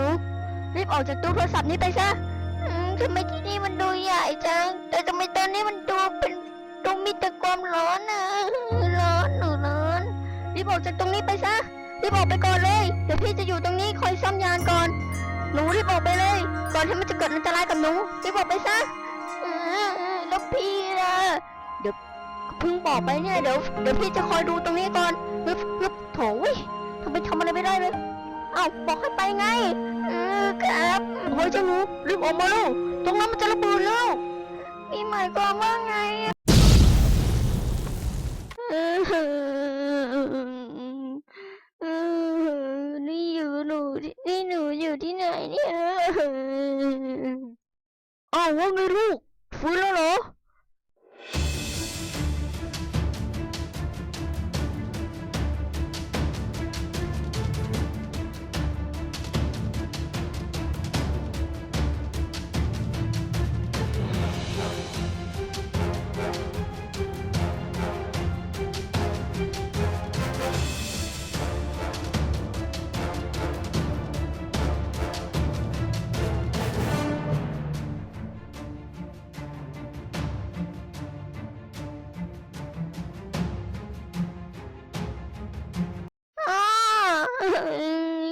นูรีบออกจากตู้โทรศัพท์นี้ไปซะทำไมที่นี่มันดูใหญ่จัง แต่ทำไมตอนนี้มันดูเป็นดูมีแต่ความร้อนนะร้อนหนูร้อนรีบออกจากตรงนี้ไปซะรีบออกไปก่อนเลย เดี๋ยวพี่จะอยู่ตรงนี้คอยซ่อมยานก่อน หนูรีบออกไปเลย ก่อนที่มันจะเกิดอันตรายกับหนูรีบออกไปซะแล้วพี่ล่ะเดี๋ยวเพิ่งบอกไปเนี่ยเดี๋ยวเดี๋ยวพี่จะคอยดูตรงนี้ก่อนฮึบฮึบโถยทำไมทำอะไรไม่ได้เลย เอ้าบอกให้ไปไงเออครับเฮ้ยเจ้าหนูรีบออกมาลูกตรงนั้นมันจะระเบิดแล้วนี่หมายความว่าไงอะเออเออนี่อยู่หนูนี่หนูอยู่ที่ไหนเนี่ย อ้าวว่าไงลูกฟื้นแล้วเหรออ๋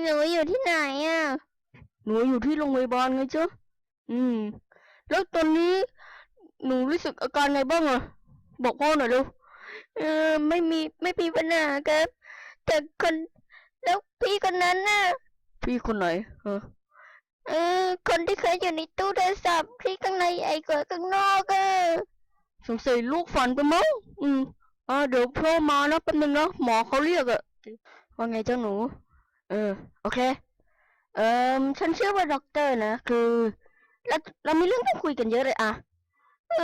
หนูอยู่ที่ไหนอะ หนูอยู่ที่โรงพยาบาลไงจ๊ะอืม แล้วตอนนี้ หนูรู้สึกอาการไงบ้างอะบอกพ่อหน่อยเร็วเออไม่มีไม่มีปัญหาครับ แต่คนแล้วพี่คนนั้นน่ะ พี่คนไหนเออเออคนที่เคยอยู่ในตู้โทรศัพท์ที่ข้างในใหญ่กว่าข้างนอกอะสงสัยลูกฝันไปมั้งอืมอ่าเดี๋ยวพ่อมานะแป๊บนึงนะหมอเขาเรียกอะว่าไงเจ้าหนู เออ โอเค เออฉันเชื่อว่าด็อกเตอร์นะคือเราเรามีเรื่องต้องคุยกันเยอะเลยอะเอ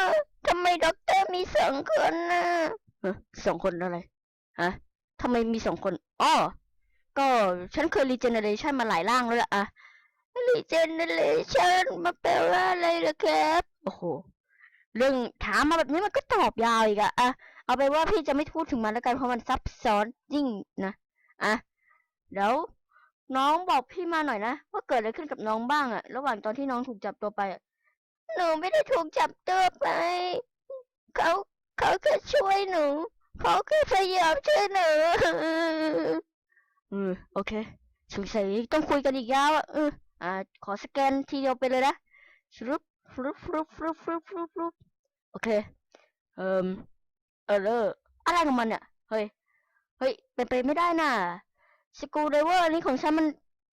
อทำไมด็อกเตอร์มีสองคนนะสองคนอะไรฮะทำไมมีสองคนอ๋อก็ฉันเคยรีเจเนเรชันมาหลายร่างแล้วล่ะอะรีเจเนเรชันมาแปลว่าอะไรล่ะครับโอ้โหเรื่องถามมาแบบนี้มันก็ตอบยาวอีกอะอะเอาไปว่าพี่จะไม่พูดถึงมันแล้วกันเพราะมันซับซ้อนยิ่งนะอะ เดี๋ยวน้องบอกพี่มาหน่อยนะว่าเกิดอะไรขึ้นกับน้องบ้างอะระหว่างตอนที่น้องถูกจับตัวไปอะหนูไม่ได้ถูกจับตัวไป เขาเขาแค่ช่วยหนูเขาแค่พยายามช่วยหนูอืมโอเคสงสัยต้องคุยกันอีกยาวอะเอออ่า ขอสแกนทีเดียวไปเลยนะฟลุปฟลุปฟลุปฟลุปฟลุปฟลุปฟลุปโอเค เอ่มเออเลออะไรของมันเนี่ย เฮ้ย เฮ้ย เป็นไปไม่ได้น่ะ สกูไดเวอร์นี้ของฉันมัน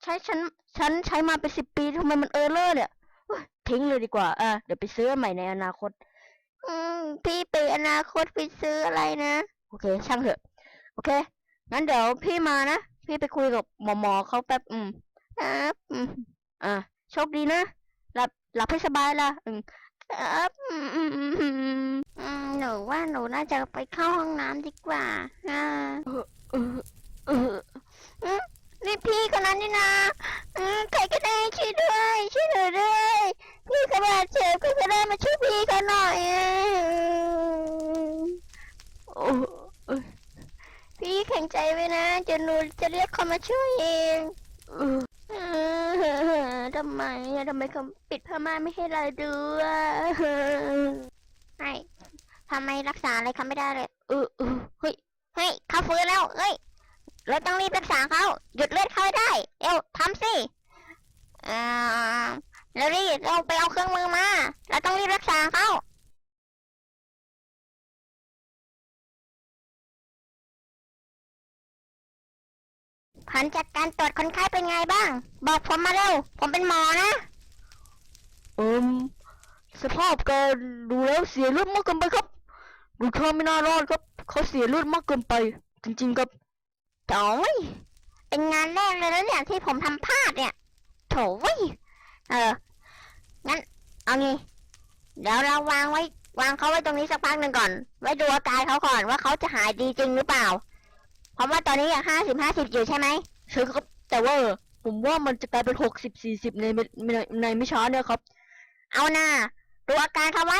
ใช้ฉันฉันใช้มาเป็นสิบปีทำไมมันเออเลอร์เนี่ยเฮ้ยทิ้งเลยดีกว่าอะเดี๋ยวไปซื้ออันใหม่ในอนาคต อืม พี่ไปอนาคตไปซื้ออะไรนะ โอเค ช่างเถอะ โอเค งั้นเดี๋ยวพี่มานะ พี่ไปคุยกับหมอหมอเขาแป๊บ อืมครับอืมอะโชคดีนะ หลับหลับให้สบายล่ะอืมครับอืมอืมอืมอืมอืมหนูว่าหนูน่าจะไปเข้าห้องน้ำดีกว่าอ่าเออเออเอออืมนี่พี่ค นนั้นนี่นะใครก็ได้ช่วยด้วยช่วยหนูด้วยพี่กระบาดเจ็บก็ได้มาช่วยพี่เขาหน่อยอะโอ้ยพี่แข็งใจไว้นะเดี๋ยวหนูจะเรียกคนมาช่วยเองเออทำไมทำไมเขาปิดผ้าม่านไม่ให้เราดูอะไอ้ทำไมรักษาอะไรเขาไม่ได้เลยเออเออเฮ้ยเฮ้ยเขาฟื้นแล้วเฮ้ย เราต้องรีบรักษาเขาหยุดเลือดเขาให้ได้เร็วทำสิอ่ารีบเราไปเอาเครื่องมือมา เราต้องรีบรักษาเขาผลจากการตรวจคนไข้เป็นไงบ้าง บอกผมมาเร็ว ผมเป็นหมอนะอิมสภาพแกดูแล้วเสียเลือดมากเกินไปครับดูเธอไม่น่ารอดครับ เขาเสียเลือดมากเกินไป จริง ๆ ครับ โถยเป็นงานแรกเลยนะเนี่ยที่ผมทำพลาดเนี่ยโถยเออ งั้น เอางี้ เดี๋ยวเราวางไว้ วางเขาไว้ตรงนี้สักพักหนึ่งก่อน ไว้ดูอาการเขาก่อนว่าเขาจะหายดีจริงหรือเปล่า เพราะว่าตอนนี้ยังห้าสิบห้าสิบอยู่ใช่ไหมใช่ครับ แต่ว่าผมว่ามันจะกลายเป็นหกสิบสี่สิบในในในไม่ช้าเนี่ยครับ เอาหน้าดูอาการเขาไว้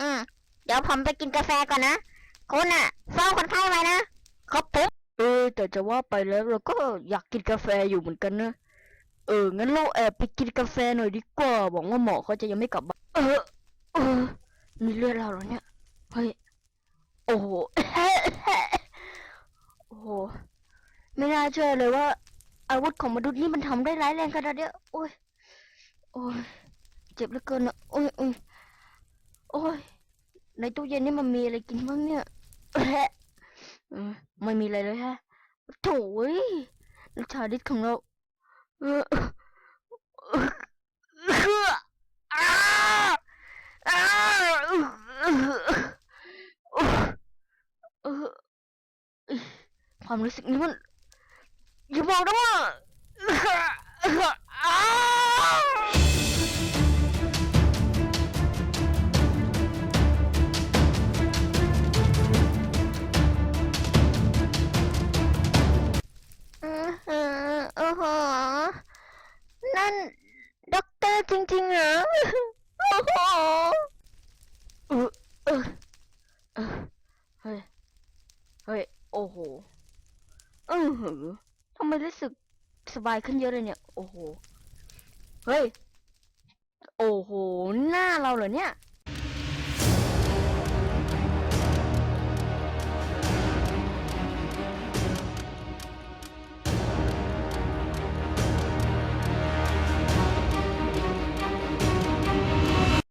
อืม เดี๋ยวผมไปกินกาแฟก่อนนะคุณอะเฝ้าคนไข้ไว้นะครับผม เออ แต่จะว่าไปแล้วเราก็อยากกินกาแฟอยู่เหมือนกันนะ เออ งั้นเราแอบไปกินกาแฟหน่อยดีกว่าหวังว่าหมอเขาจะยังไม่กลับบ้านเออ เออนี่เลือดเราเหรอเนี่ย เฮ้ย โอ้โห โอ้โห ไม่น่าเชื่อเลยว่า อาวุธของมนุษย์นี่มันทำได้ร้ายแรงขนาดเนี้ย โอ้ย โอ้ย เจ็บเหลือเกินอะโอ้ยโอ้ย โอ้ย ในตู้เย็นนี่มันมีอะไรกินบ้างเนี่ย ไม่มีอะไรเลยฮะโถ่เว้ยลูกชายดิษของเราเออความรู้สึกนี้มันอย่าบอกนะว่า จริงๆเหรอโอ้โหเออเออเออเฮ้ย เฮ้ย โอ้โหเออหือทำไมรู้สึกสบายขึ้นเยอะเลยเนี่ย โอ้โห เฮ้ย โอ้โห หน้าเราเหรอเนี่ย